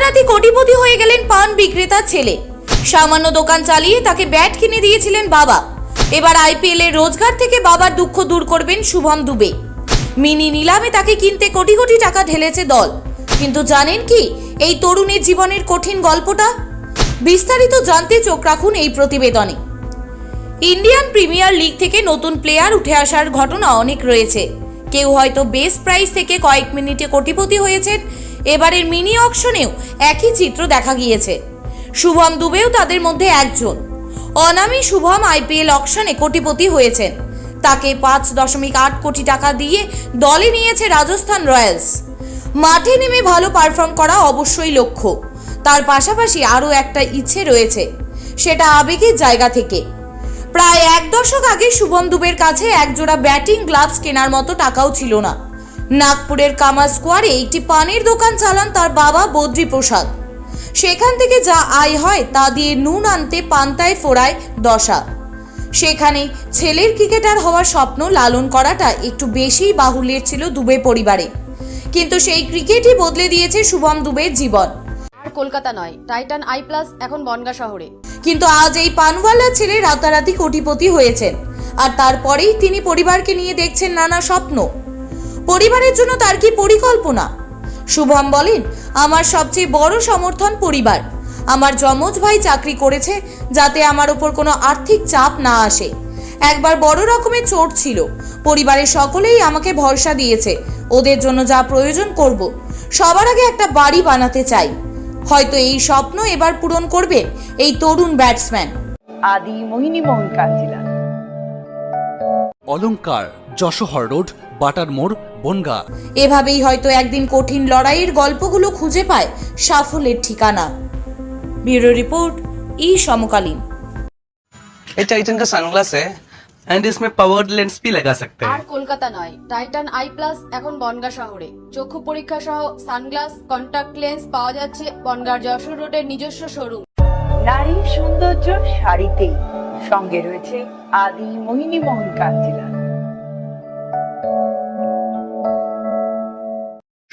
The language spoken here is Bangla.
রাতারাতি কোটিপতি হয়ে গেলেন পান বিক্রেতার ছেলে। সামান্য দোকান চালিয়ে তাকে ব্যাট কিনে দিয়েছিলেন বাবা। এবার আইপিএল এর রোজগার থেকে বাবার দুঃখ দূর করবেন শুভম দুবে। মিনি নিলামে তাকে কিনতে কোটি কোটি টাকা ঢেলেছে দল। কিন্তু জানেন কি, এই তরুণের জীবনের কঠিন গল্পটা? বিস্তারিত জানতে চোখ রাখুন এই প্রতিবেদনে। ইন্ডিয়ান প্রিমিয়ার লিগ থেকে নতুন প্লেয়ার উঠে আসার ঘটনা অনেক রয়েছে। কেউ হয়তো বেস প্রাইস থেকে কয়েক মিনিটে কোটিপতি হয়েছেন এবারের মিনি অকশনেও একই চিত্র দেখা গিয়েছে। শুভম দুবেও তাদের মধ্যে একজন। অনামী শুভম আইপিএল অকশনে কোটিপতি হয়েছেন। তাকে পাঁচ দশমিক আট কোটি টাকা দিয়ে দলে নিয়েছে রাজস্থান রয়্যালস। মাঠে নেমে ভালো পারফর্ম করা অবশ্যই লক্ষ্য। তার পাশাপাশি আরও একটা ইচ্ছে রয়েছে, সেটা আবেগের জায়গা থেকে। প্রায় এক দশক আগে শুভম দুবের কাছে একজোড়া ব্যাটিং গ্লাভস কেনার মতো টাকাও ছিল না। নাগপুরের কামা স্কোয়ারে একটি পানের দোকান চালান তার বাবা বদ্রী প্রসাদ সেখান থেকে যা আয় হয় তা দিয়ে নুন আনতে পান্তায় ফোড়ায় দশা। সেখানে ছেলের ক্রিকেটার হওয়ার স্বপ্ন লালন করাটা একটু বেশিই বাহুল্যের ছিল দুবে পরিবারে। কিন্তু সেই ক্রিকেটই বদলে দিয়েছে শুভম দুবের জীবন। আর কলকাতা নয় টাইটান আই প্লাস এখন বনগা শহরে। কিন্তু আজ এই পানওয়ালা ছেলে রাতারাতি কোটিপতি হয়েছেন। আর তারপরেই তিনি পরিবারকে নিয়ে দেখছেন নানা স্বপ্ন। পরিবারের জন্য তার কি পরিকল্পনা? শুভম বলেন আমার সবচেয়ে বড় সমর্থন পরিবার। আমার যমজ ভাই চাকরি করেছে যাতে আমার ওপর কোনো আর্থিক চাপ না আসে। একবার বড় রকমের চোট ছিল। পরিবারের সকলেই আমাকে ভরসা দিয়েছে। ওদের জন্য যা প্রয়োজন করব। সবার আগে একটা বাড়ি বানাতে চাই। হয়তো এই স্বপ্ন এবার পূরণ করবেন এই তরুণ ব্যাটসম্যান। আদি মোহিনী মোহন কাঞ্জিলা অলংকার যশোহর রোড বাটার মোড় বনগা এভাবেই হয়তো একদিন কঠিন লড়াইয়ের গল্পগুলো খুঁজে পায় সাফল্যের ঠিকানা ব্যুরো রিপোর্ট ই সমকালীন ये टाइटन का सनग्लास है एंड इसमें पावर्ड लेंस भी लगा सकते আর हैं কলকাতা নয় টাইটান আই প্লাস এখন বনগা শহরে চক্ষু পরীক্ষা সহ সানগ্লাস কন্টাক্ট লেন্স পাওয়া যাচ্ছে বনগার যশোর রোডের নিজস্ব শোরুম নারীর সৌন্দর্য শাড়িতেই সঙ্গে রয়েছে আদি মোহিনী মোহন কাঞ্জিলা